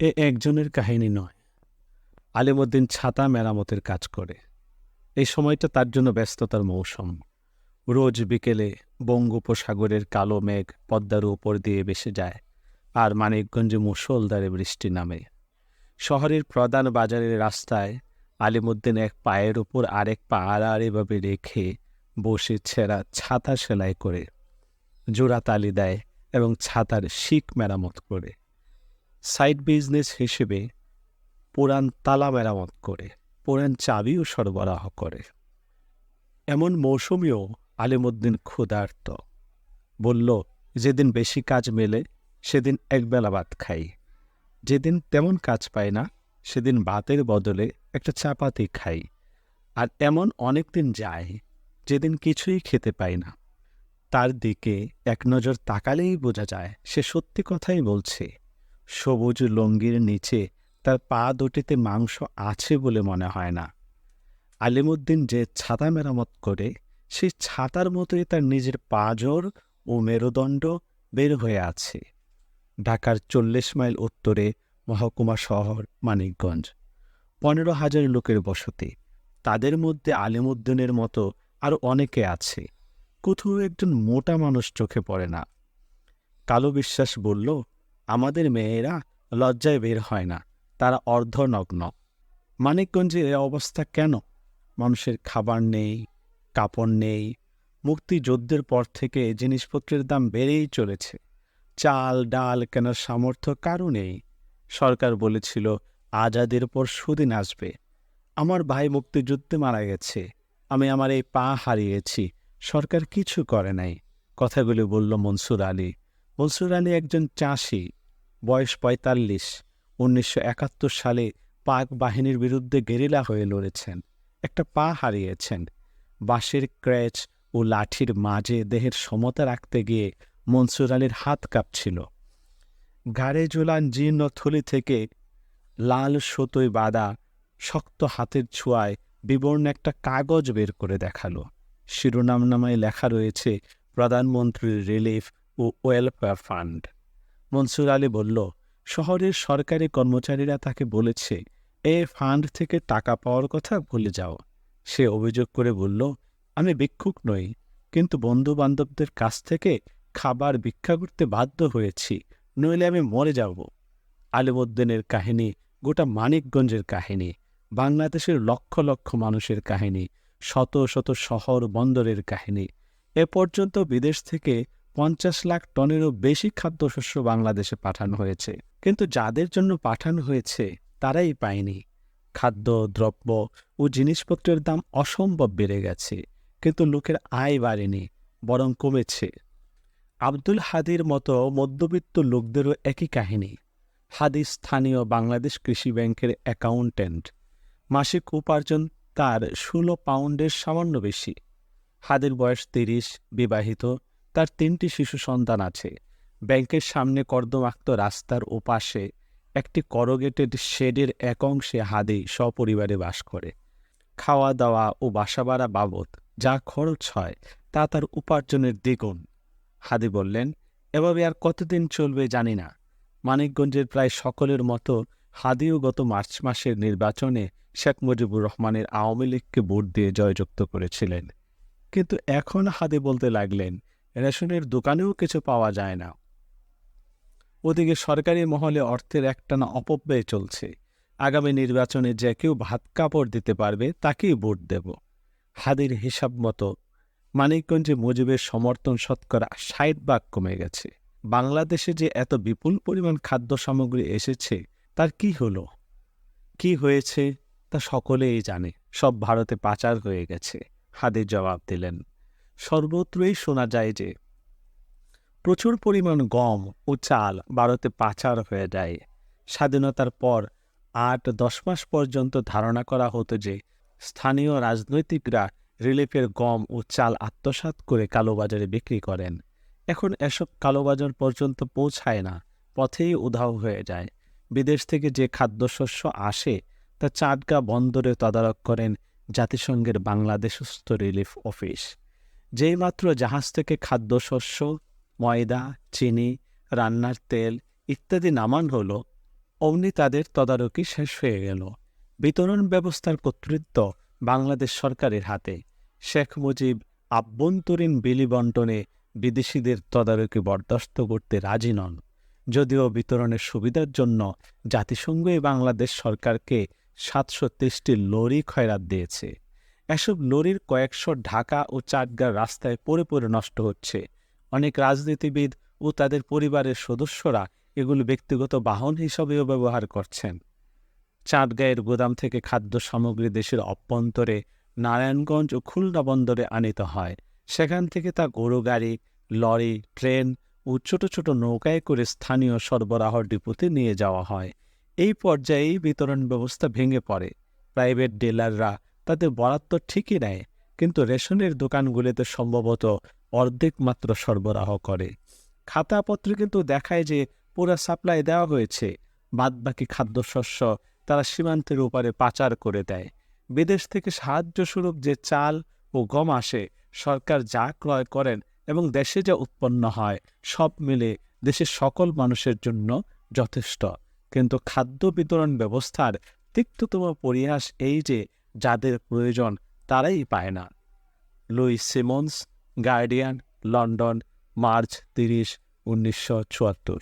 এ একজনের কাহিনী নয়। আলিমুদ্দিন ছাতা মেরামতের কাজ করে। এই সময়টা তার জন্য ব্যস্ততার মৌসুম। রোজ বিকেলে বঙ্গোপসাগরের কালো মেঘ পদ্মার উপর দিয়ে বেসে যায় আর মানিকগঞ্জে মুসলদারে বৃষ্টি নামে। শহরের প্রধান বাজারের রাস্তায় আলিমুদ্দিন এক পায়ের উপর আরেক পা আড়াআড়িভাবে রেখে বসে ছেঁড়া ছাতা সেলাই করে জোড়া তালি দেয় এবং ছাতার শিক মেরামত করে। সাইড বিজনেস হিসেবে পুরান তালা মেরামত করে পুরান চাবিও সরবরাহ করে। এমন মৌসুমেও আলিমুদ্দিন ক্ষুধার্ত। বলল, যেদিন বেশি কাজ মেলে, সেদিন একবেলা ভাত খাই। যেদিন তেমন কাজ পাই না, সেদিন ভাতের বদলে একটা চাপাতি খাই। আর এমন অনেক দিন যায়, যেদিন কিছুই খেতে পাই না। তার দিকে এক নজর তাকালেই বোঝা যায়, সে সত্যি কথাই বলছে। সবুজ লঙ্গির নিচে তার পা দুটিতে মাংস আছে বলে মনে হয় না। আলিমুদ্দিন যে ছাতা মেরামত করে, সেই ছাতার মতোই তার নিজের পাজর ও মেরুদণ্ড বের হয়ে আছে। ঢাকার চল্লিশ মাইল উত্তরে মহকুমা শহর, মানিকগঞ্জ। পনেরো হাজার লোকের বসতি। তাদের মধ্যে আলিমুদ্দিনের মতো আরও অনেকে আছে। কোথাও একজন মোটা মানুষ চোখে পড়ে না। কালো বিশ্বাস বলল আমাদের মেয়েরা লজ্জায় বের হয় না। তারা অর্ধনগ্ন। মানিকগঞ্জে এ অবস্থা কেন? মানুষের খাবার নেই, কাপড় নেই, মুক্তিযুদ্ধের পর থেকে জিনিসপত্রের দাম বেড়েই চলেছে। চাল, ডাল কেনার সামর্থ্য কারও নেই। সরকার বলেছিল, আজাদের পর সুদিন আসবে। আমার ভাই মুক্তিযুদ্ধে মারা গেছে। আমি আমার এই পা হারিয়েছি। সরকার কিছু করে নাই। কথাগুলি বলল মনসুর আলী। মনসুর আলী একজন চাষি, বয়স পঁয়তাল্লিশ, উনিশশো একাত্তর সালে পাক বাহিনীর বিরুদ্ধে গেরিলা হয়ে লড়েছেন, একটা পা হারিয়েছেন। বাঁশের ক্র্যাচ ও লাঠির মাঝে দেহের সমতা রাখতে গিয়ে মনসুর আলীর হাত কাঁপছিল। ঘাড়ে ঝোলান জীর্ণ থলি থেকে লাল সুতোয় বাঁধা শক্ত হাতের ছোঁয়ায় বিবর্ণ একটা কাগজ বের করে দেখাল। শিরোনাম নামায় লেখা রয়েছে, প্রধানমন্ত্রীর রিলিফ ও ওয়েলফেয়ার ফান্ড। মনসুর আলী বলল, শহরের সরকারি কর্মচারীরা তাকে বলেছে, এ ফান্ড থেকে টাকা পাওয়ার কথা ভুলে যাও। সে অভিযোগ করে বলল, আমি ভিক্ষুক নই, কিন্তু বন্ধু বান্ধবদের কাছ থেকে খাবার ভিক্ষা করতে বাধ্য হয়েছি, নইলে আমি মরে যাব। আলিমুদ্দিনের কাহিনী গোটা মানিকগঞ্জের কাহিনী, বাংলাদেশের লক্ষ লক্ষ মানুষের কাহিনী, শত শত শহর বন্দরের কাহিনী। এ পর্যন্ত বিদেশ থেকে পঞ্চাশ লাখ টনেরও বেশি খাদ্যশস্য বাংলাদেশে পাঠানো হয়েছে। কিন্তু যাদের জন্য পাঠানো হয়েছে, তারাই পায়নি। খাদ্য, দ্রব্য ও জিনিসপত্রের দাম অসম্ভব বেড়ে গেছে, কিন্তু লোকের আয় বাড়েনি, বরং কমেছে। আব্দুল হাদির মতো মধ্যবিত্ত লোকদেরও একই কাহিনী। হাদি স্থানীয় বাংলাদেশ কৃষি ব্যাংকের অ্যাকাউন্ট্যান্ট। মাসিক উপার্জন তার ষোলো পাউন্ডের সামান্য বেশি। হাদির বয়স তিরিশ, বিবাহিত তার তিনটি শিশু সন্তান আছে। ব্যাংকের সামনে কর্দমাক্ত রাস্তার ওপাশে একটি করগেটেড শেডের এক অংশে হাদি সপরিবারে বাস করে। খাওয়া দাওয়া ও বাসা ভাড়া বাবদ যা খরচ হয় তা তার উপার্জনের দ্বিগুণ। হাদি বললেন, এভাবে আর কতদিন চলবে জানি না। মানিকগঞ্জের প্রায় সকলের মতো হাদিও গত মার্চ মাসের নির্বাচনে শেখ মুজিবুর রহমানের আওয়ামী লীগকে ভোট দিয়ে জয়যুক্ত করেছিলেন। কিন্তু এখন হাদি বলতে লাগলেন রেশনের দোকানেও কিছু পাওয়া যায় না। ওদিকে সরকারি মহলে অর্থের একটানা অপব্যয় চলছে। আগামী নির্বাচনে যে কেউ ভাত কাপড় দিতে পারবে, তাকেই ভোট দেব। হাদির হিসাব মতো মানিকগঞ্জে মুজিবের সমর্থন শতকরা ষাট ভাগ কমে গেছে। বাংলাদেশে যে এত বিপুল পরিমাণ খাদ্য সামগ্রী এসেছে, তার কি হলো? কি হয়েছে, তা সকলেই জানে। সব ভারতে পাচার হয়ে গেছে, হাদির জবাব দিলেন। সর্বত্রই শোনা যায় যে, প্রচুর পরিমাণ গম ও চাল ভারতে পাচার হয়ে যায়। স্বাধীনতার পর আট, দশ মাস পর্যন্ত ধারণা করা হতো যে, স্থানীয় রাজনৈতিকরা রিলিফের গম ও চাল আত্মসাৎ করে কালোবাজারে বিক্রি করেন। এখন এসব কালোবাজার পর্যন্ত পৌঁছায় না, পথেই উধাও হয়ে যায়। বিদেশ থেকে যে খাদ্যশস্য আসে, তা চাটগা বন্দরে তদারক করেন জাতিসংঘের বাংলাদেশস্থ রিলিফ অফিস। যেইমাত্র জাহাজ থেকে খাদ্যশস্য, ময়দা, চিনি, রান্নার তেল ইত্যাদি নামান হল, অমনি তাদের তদারকি শেষ হয়ে গেল। বিতরণ ব্যবস্থার কর্তৃত্ব বাংলাদেশ সরকারের হাতে। শেখ মুজিব আভ্যন্তরীণ বিলি বন্টনে বিদেশিদের তদারকি বরদাস্ত করতে রাজি নন। যদিও বিতরণের সুবিধার জন্য জাতিসংঘই বাংলাদেশ সরকারকে সাতশো তেইশটি লরি খয়রাত দিয়েছে। এসব লরির কয়েকশো ঢাকা ও চাটগার রাস্তায় পড়ে পড়ে নষ্ট হচ্ছে। অনেক রাজনীতিবিদ ও তাদের পরিবারের সদস্যরা এগুলো ব্যক্তিগত বাহন হিসাবেও ব্যবহার করছেন। চাঁদগাঁয়ের গোদাম থেকে খাদ্য সামগ্রী দেশের অভ্যন্তরে নারায়ণগঞ্জ ও খুলনা বন্দরে আনিত হয়। সেখান থেকে তা গরু গাড়ি, লরি, ট্রেন ও ছোট ছোট নৌকায় করে স্থানীয় সরবরাহ ডিপোতে নিয়ে যাওয়া হয়। এই পর্যায়েই বিতরণ ব্যবস্থা ভেঙে পড়ে। প্রাইভেট ডিলাররা তাদের বরাদ্দ ঠিকই নেয়, কিন্তু রেশনের দোকানগুলিতে সম্ভবত অর্ধেক মাত্র সরবরাহ করে। খাতাপত্রে কিন্তু দেখায় যে পুরো সাপ্লাই দেওয়া হয়েছে, বাদবাকি খাদ্যশস্য তারা সীমান্তের উপরে পাচার করে দেয়। বিদেশ থেকে সাহায্য সাহায্যস্বরূপ যে চাল ও গম আসে, সরকার যা ক্রয় করেন এবং দেশে যা উৎপন্ন হয়, সব মিলে দেশের সকল মানুষের জন্য যথেষ্ট। কিন্তু খাদ্য বিতরণ ব্যবস্থার তিক্ততম পরিহাস এই যে যাদের প্রয়োজন তারাই পায় না। Louis Simons Guardian London March তিরিশ উনিশশো চুয়াত্তর।